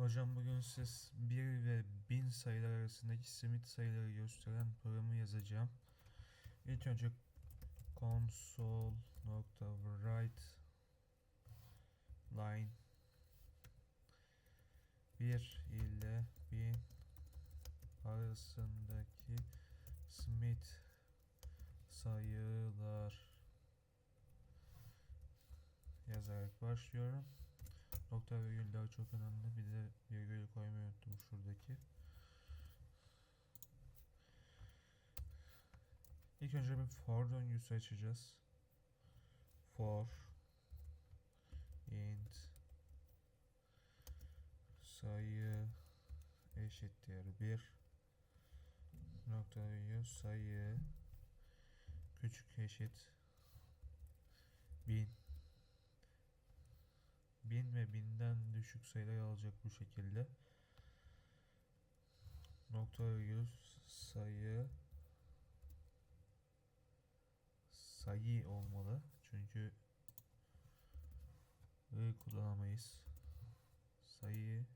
Hocam bugün siz 1 ve 1000 sayılar arasındaki simit sayıları gösteren programı yazacağım. İlk önce console.write line 1 ile 1000 arasındaki simit sayılar yazarak başlıyorum. Nokta virgüller çok önemli. Bir de virgül koymayı unuttum şuradaki. İlk önce bir for döngüsü açacağız. For int sayı eşittir 1 nokta virgül sayı küçük eşit 1000 1000 ve 1000'den düşük sayılar alacak bu şekilde. Nokta virgül sayı sayı olmalı. Çünkü i kullanamayız. Sayı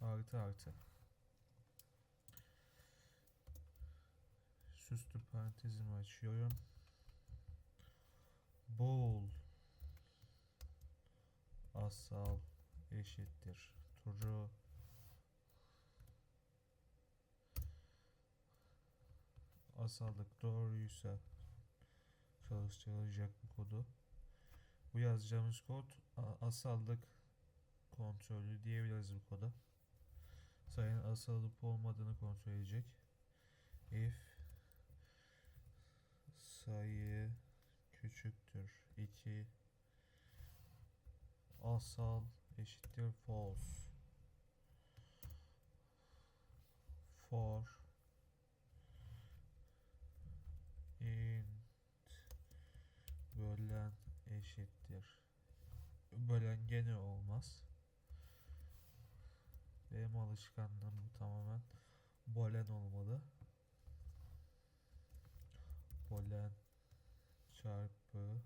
artı artı. Süslü parantezimi açıyorum. Bool asal eşittir true asallık doğruysa çalıştırılacak bu kodu. Bu yazacağımız kod asallık kontrolü diyebiliriz bu koda. Sayının asal olup olmadığını kontrol edecek. If sayı küçüktür 2 asal eşittir false. For int bölen eşittir. Bölen gene olmaz. Benim alışkanlığım bu tamamen. Bölen olmalı. Bölen çarpı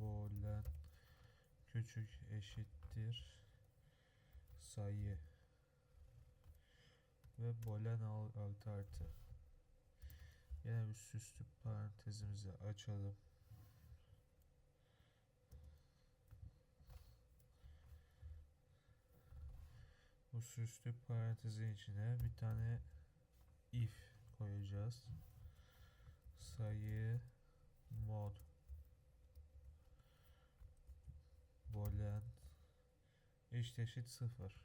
bölen küçük eşittir sayı ve bolen al- artı artı. Yine bir süslü parantezimizi açalım. Bu süslü parantezin içine bir tane if koyacağız. Sayı mod Bolen eşit eşit sıfır.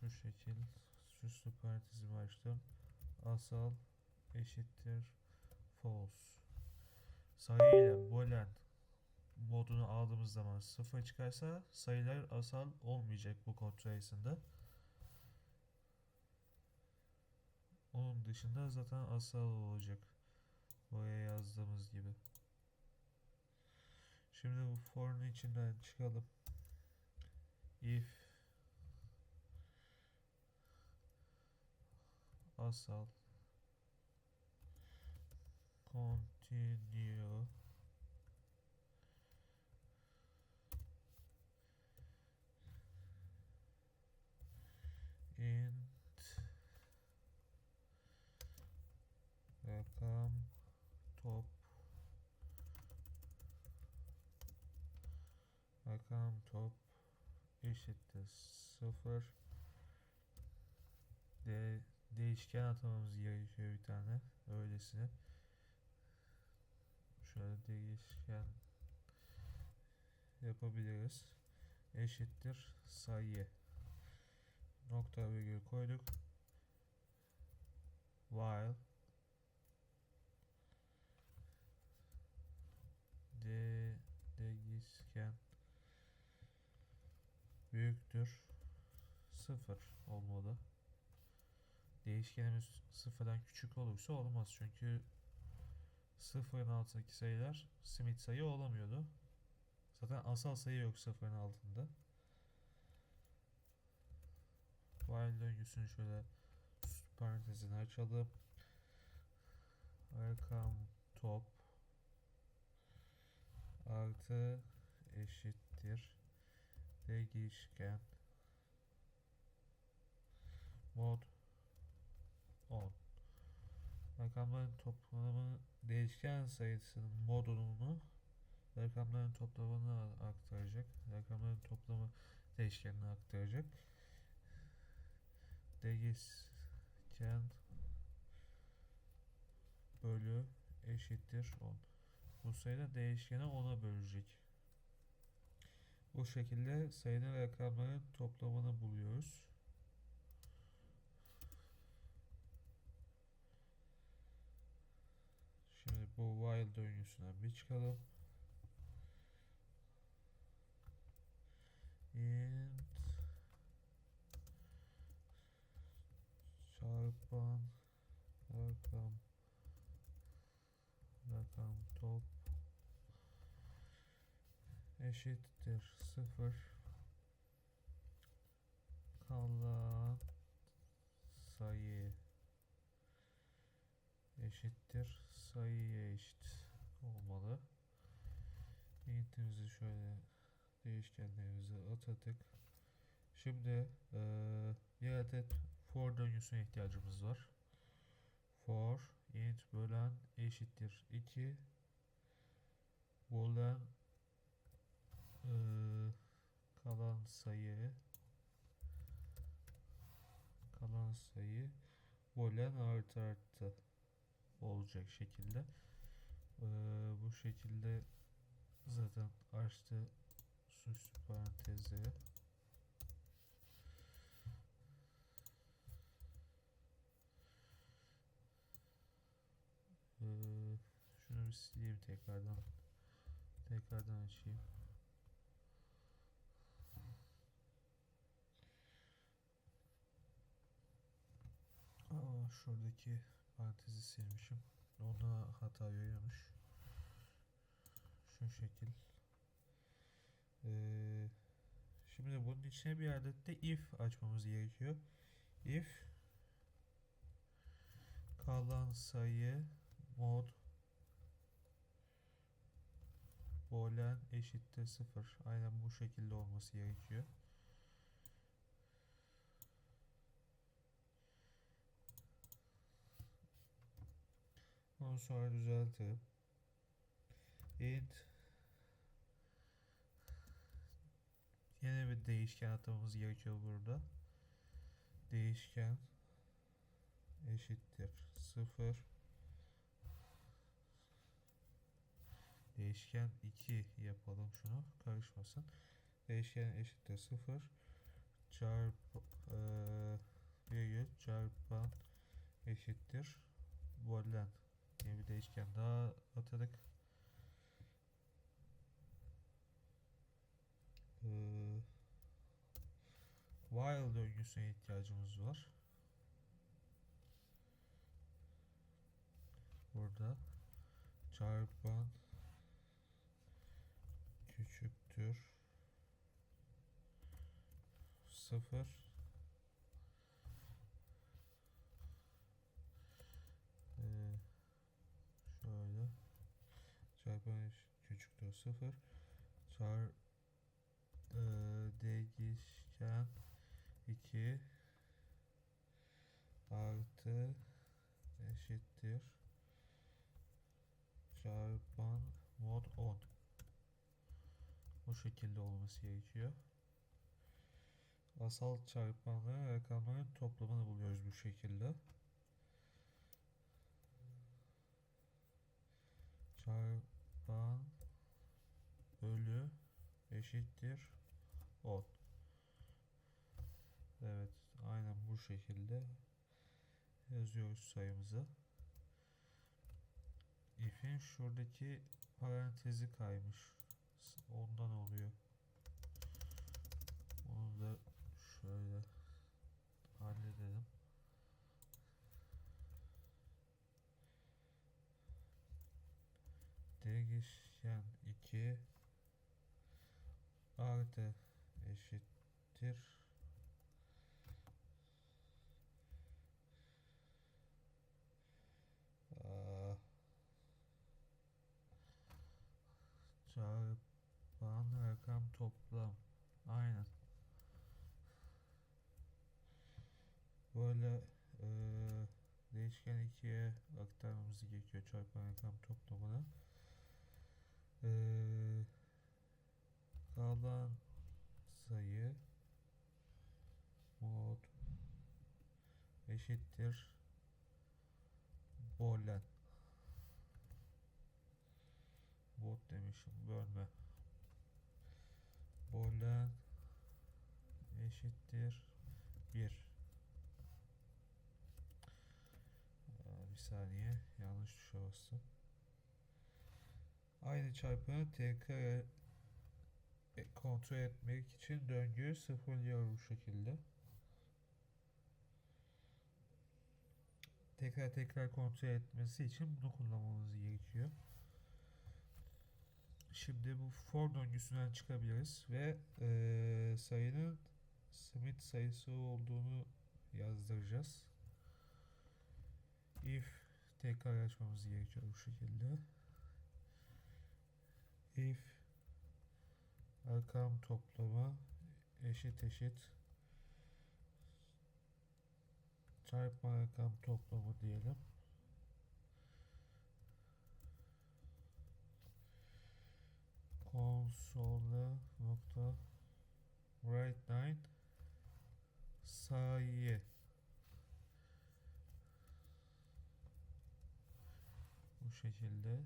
Şu şekil süslü parantezimi açtım. Asal eşittir false. Sayı ile bolen modunu aldığımız zaman sıfır çıkarsa sayılar asal olmayacak bu kod sayısında. Onun dışında zaten asal olacak. Buraya yazdığımız gibi. Şimdi bu for'un içinden çıkalım. If. Asal. Continue. İnt rakam top rakam top eşittir 0 de değişken atamamız gerekiyor bir tane öylesine. Şöyle değişken yapabiliriz. Eşittir sayı. Nokta virgül koyduk. While D değişken büyüktür sıfır olmalı. Değişkenimiz sıfırdan küçük olursa olmaz çünkü sıfırın altındaki sayılar simit sayı olamıyordu. Zaten asal sayı yok sıfırın altında. While döngüsünü şöyle parantezini açalım. Welcome top artı eşittir değişken mod 10 rakamların toplamı değişken sayısının modulunu rakamların toplamına aktaracak. Rakamların toplamı değişkenine aktaracak. Değişken bölü eşittir 10 bu sayıda değişkeni 10'a bölecek bu şekilde sayılı rakamların toplamını buluyoruz. Şimdi bu while döngüsünden bir çıkalım. int çarpan rakam rakam top eşittir 0 kalan sayı eşittir sayıya eşit olmalı. Intimizi şöyle değişkenlerimizi atadık. Şimdi e, bir adet for döngüsüne ihtiyacımız var. For int bölen eşittir 2 bölen e, kalan sayı. Kalan sayı bölen artı artı olacak şekilde. E, bu şekilde zaten açtı. Süs parantezleri e, şunu bir sileyim tekrardan. Tekrardan açayım Aa, şuradaki parantezi silmişim. Onda hata veriyormuş. Şu şekil. Ee, şimdi bunun içine bir adet de if açmamız gerekiyor. If kalan sayı mod boolean eşittir 0. Aynen bu şekilde olması gerekiyor. Onu sonra düzeltelim. int. Yine bir değişken atamamız gerekiyor burada. Değişken. Eşittir. 0 Değişken 2 yapalım şunu. Karışmasın. Değişken eşittir. 0 çarpı e, virgül çarpan eşittir. Boolean diye bir değişken daha atadık. Ee, while döngüsüne ihtiyacımız var. Burada çarpan küçüktür sıfır 5 küçüktür 0 çar e, değişken 2 artı eşittir. Çarpan mod 10 bu şekilde olması gerekiyor. Asal çarpanların rakamların toplamını buluyoruz bu şekilde. Çarp Çarpan bölü eşittir 10. Evet, aynen bu şekilde yazıyoruz sayımızı. If'in şuradaki parantezi kaymış. Ondan oluyor. Değişken 2 artı eşittir çarpan rakam toplam. Aynen. Böyle eee değişken ikiye aktarmamız gerekiyor çarpan rakam toplamını. Eee kalan sayı mod eşittir bolen. Bot demişim bölme. Bolen eşittir 1 bir saniye yanlış tuşa bastım aynı çarpımı tekrar e, kontrol etmek için döngüyü sıfırlıyor bu şekilde tekrar tekrar kontrol etmesi için bunu kullanmamız gerekiyor. Şimdi bu for döngüsünden çıkabiliriz ve eee, sayının Smith sayısı olduğunu yazdıracağız. If tekrar açmamız gerekiyor bu şekilde. If rakam toplamı eşit eşit çarpma rakam toplamı diyelim. Console nokta write line sayı bu şekilde